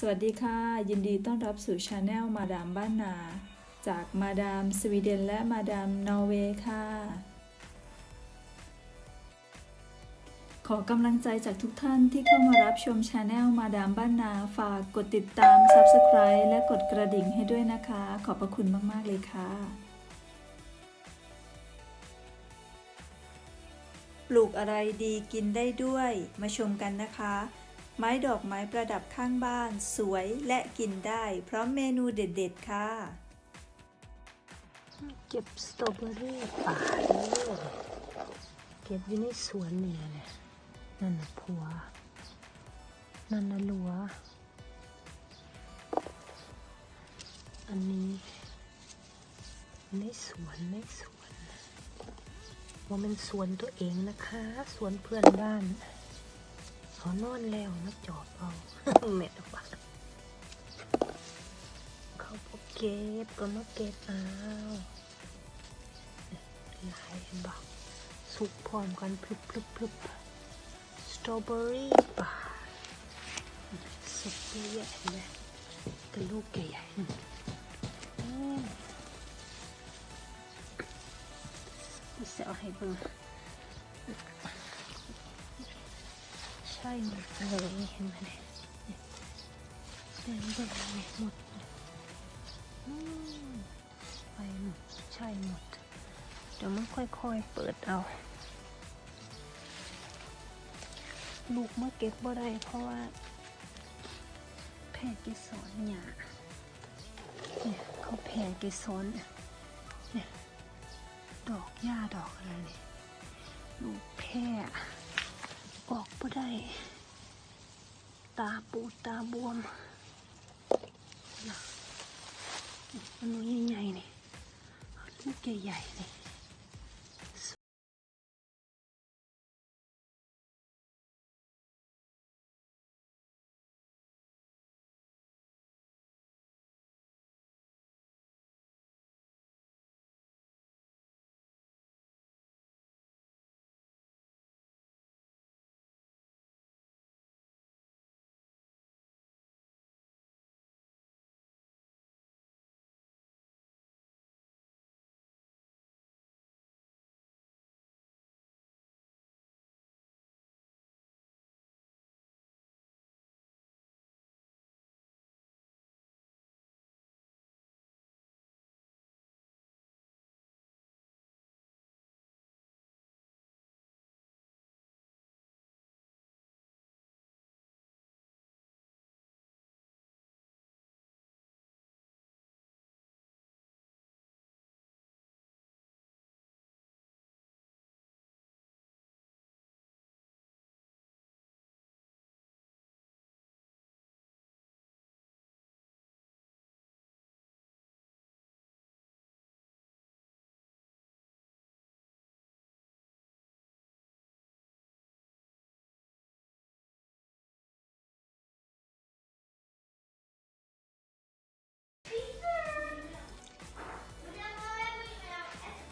สวัสดีค่ะ ยินดีต้อนรับสู่ชาแนลมาดามบ้านนา จากมาดามสวีเดนและมาดามนอร์เวย์ค่ะ ขอกำลังใจจากทุกท่านที่เข้ามารับชมชาแนลมาดามบ้านนา ฝากกดติดตาม Subscribe และกดกระดิ่งให้ด้วยนะคะ ขอบพระคุณมาก ๆ เลยค่ะ ปลูกอะไรดีกินได้ด้วย มาชมกันนะคะ ไม้ดอกไม้ประดับข้างบ้าน สวยและกินได้ พร้อมเมนูเด็ดๆ ค่ะ เก็บสตรอเบอรี่ป่าเลยเก็บอยู่ในสวนเนี่ยเลยนั่นน่ะผัว นั่นน่ะหลัว อันนี้ในสวนในสวนว่าเป็นสวนตัวเองนะคะ สวนเพื่อนบ้าน เขานอนแล้วมาจอบเอาเม็ดว่าเขาพอเก็บก็มาเก็บเอาหลายเห็นบ่สุกพร้อมกันพลึบพลึบพลึบสตรอเบอรี่ป่าสุกเยอะแยเห็นไหมแต่ลูกใหญ่ๆนั่นอืมจะเอาให้เบิ่ง ใช่หมดเลยเห็นไหมเนี่ยเต็มไปหมดเลยไปหมดใช่หมด เดี๋ยวมันค่อยๆเปิดเอา ลูกมาเก็บบ่ได้เพราะว่าแพร่เกสรหยาเนี่ยเขาแพร่เกสรเนี่ยดอกหญ้าดอกอะไรเนี่ยลูกแพร่ ออกบ่ได้ ตาปูดตาบวมนะอันนู้นใหญ่ๆนี่ลูกใหญ่ๆนี่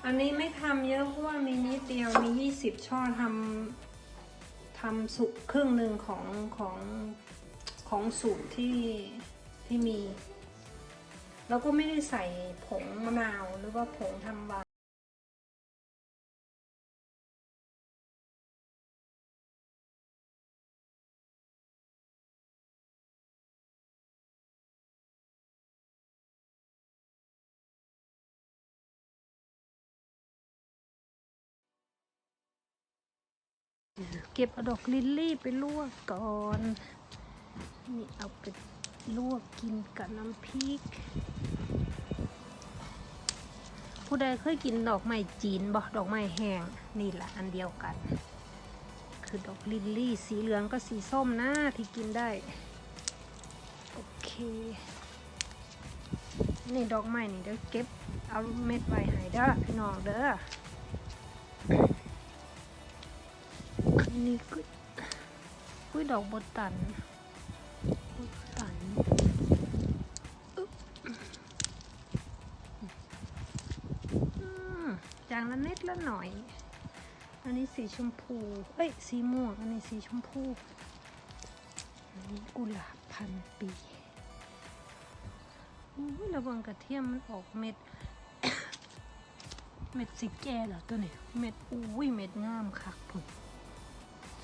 อันนี้ไม่ทำเยอะเพราะว่ามีนิดเดียวมี 20 ช่อทำทำสุกครึ่งหนึ่งของของของสูตรที่ที่มี แล้วก็ไม่ได้ใส่ผงมะนาวหรือว่าผงทำวา เก็บเอาดอกลิลลี่ไปลวกก่อน นี่เอาไปลวกกินกับน้ำพริก ผู้ใดเคยกินดอกไม้จีนบ่ดอกไม้แห้งนี่แหละอันเดียวกัน คือดอกลิลลี่ สีเหลืองก็สีส้มนะที่กินได้ โอเค นี่ดอกไม้นี่เดี๋ยวเก็บเอาเม็ดไว้ให้เด้อพี่น้องเด้อ อันนี้กุ้ยกุ้ยดอกบดตันบดตันอึ๊บอืมจางละนิดละหน่อย อันนี้สีชมพู เอ้ย สีม่วง อันนี้สีชมพู อันนี้กุหลาบพันปีอุ้ยระวังกระเทียมมันออกเม็ด เม็ดสิแก่เหรอตัวนี้ เม็ด อุ้ย เม็ดงามคักพุ่น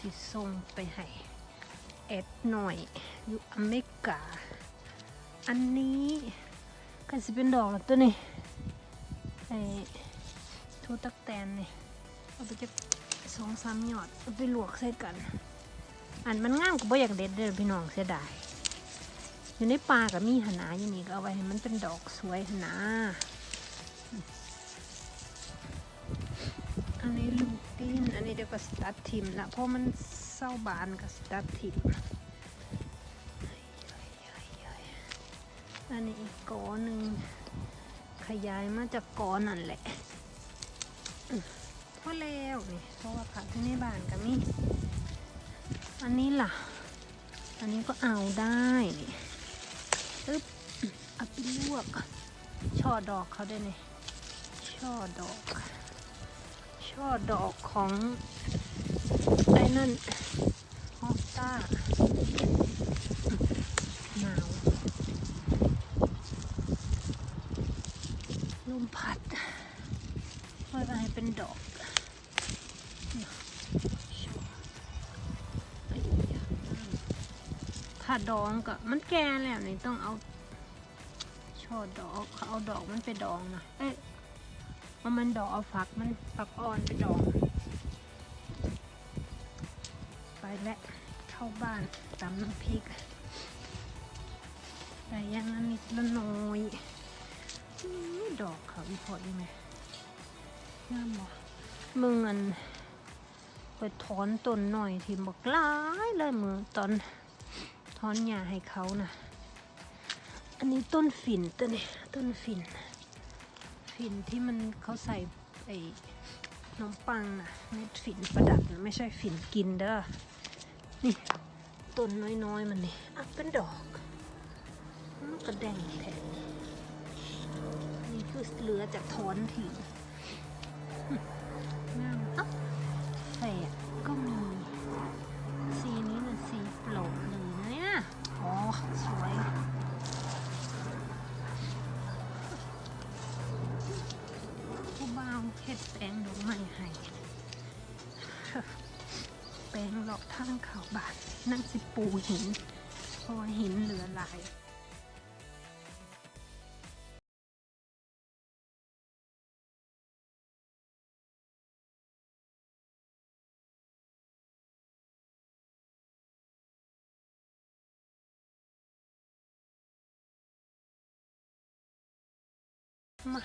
สิส่งไปให้แอดหน่อยอยู่อเมริกา อันนี้ก็สิเป็นดอกแล้วตัวนี้ไอ้ทูตักแตนนี่เอาไปจะสองสามหยอดเอาไปลวกใส่กัน อันมันงามก็บ่อยากเด็ดเด้อพี่น้องเสียดายอยู่ในป่ากับมีหนนาอยู่นี่ก็เอาไว้ให้มันเป็นดอกสวยหนนาอันนี้ลูก อันนี้เดี๋ยวก็สตัดทิมละเพราะมันเศร้าบานก็สตัดทิมอันนี้อีกกอหนึ่งขยายมาจากกอนั่นแหละพอแล้วนี่เพราะว่าผักที่ในบ้านก็มีอันนี้ล่ะ อันนี้ก็เอาได้นี่อึ๊บเอาไปลวกช่อดอกเขาได้เนี่ยช่อดอก ช่อดอกของไอ้นั่นฮอกต้าหนาวลมพัดเมื่อไรเป็นดอกถ้าดองก็มันแก่แล้วนี่ต้องเอาช่อดอกเขาเอาดอกมันไปดองนะเอ๊ะ เอามันดอกเอาฝักมันฝักอ่อนไปดองไปแล้วเข้าบ้านตำน้ำพริกแต่ยังนั้นนิดละน้อยดอกเขาอีพอดีไหมงามบ่มึงอันไปถอนต้นหน่อยที่บอกหลายเลยมือตอนถอนหญ้าให้เขานะอันนี้ต้นฝิ่นตัวนี้ต้นฝิ่น ฝิ่นที่มันเขาใส่ไอ้ขนมปังนะเม็ดฝิ่นประดับนะไม่ใช่ฝิ่นกินเด้อนี่ต้นน้อยๆ มันนี่อะเป็นดอกมันกระแดงแทนนี่คือเหลือจากถอนทิ้ง แปลงหลอกทางเขาบาทนั่งสิปูหินเพราะว่าหินเหลือหลายมา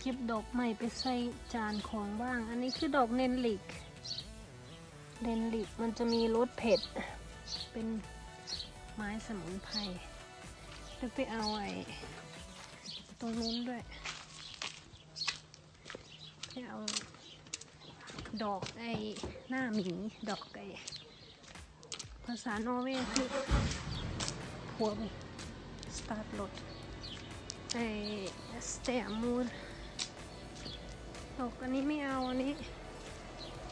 เก็บดอกใหม่ไปใส่จานของบ้าง อันนี้คือดอกเนนลิก เนนลิกมันจะมีรสเผ็ด เป็นไม้สมุนไพรแล้วไปเอาไอ้ตรงนู้นด้วยไปเอาดอกไอ้หน้าหมีดอกไอ้ภาษาโนเวคือหัวไปสตาร์ทรถไอ้สเตอมูนดอกอันนี้ไม่เอาอันนี้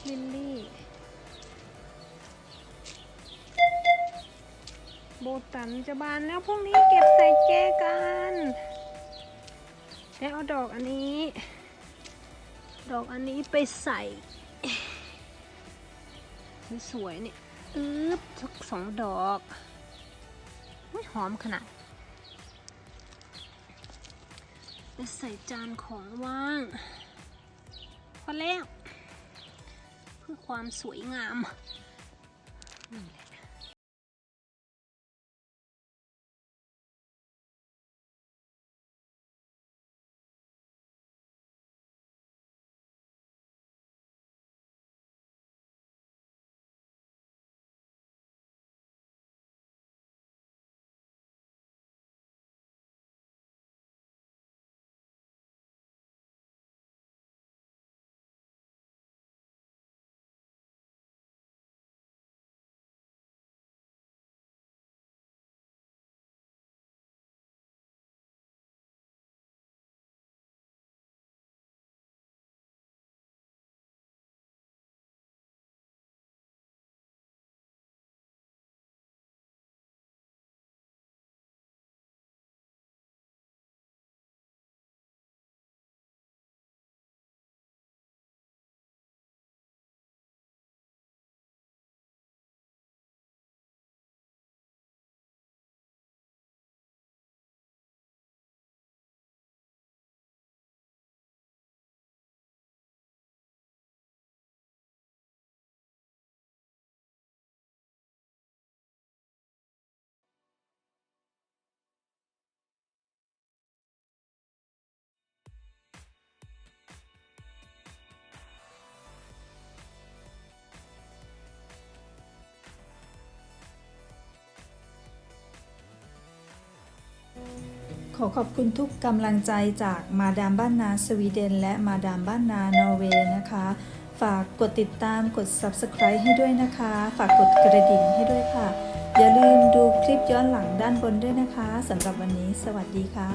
ลิลลี่ โบตันจะบานแล้วพรุ่งนี้เก็บใส่แจกันแล้วเอาดอกอันนี้ ดอกอันนี้ไปใส่สวยๆเนี่ยอึ๊บสักสองดอกไม่หอมขนาดไปใส่จานของว่างพอแล้ว เพื่อความสวยงามนี่แหละ ขอขอบคุณทุกกำลังใจจากมาดามบ้านนาสวีเดน และมาดามบ้านนานอร์เวย์นะคะ ฝากกดติดตามกด subscribe ให้ด้วยนะคะ ฝากกดกระดิ่งให้ด้วยค่ะ อย่าลืมดูคลิปย้อนหลังด้านบนด้วยนะคะสำหรับวันนี้ สวัสดีค่ะ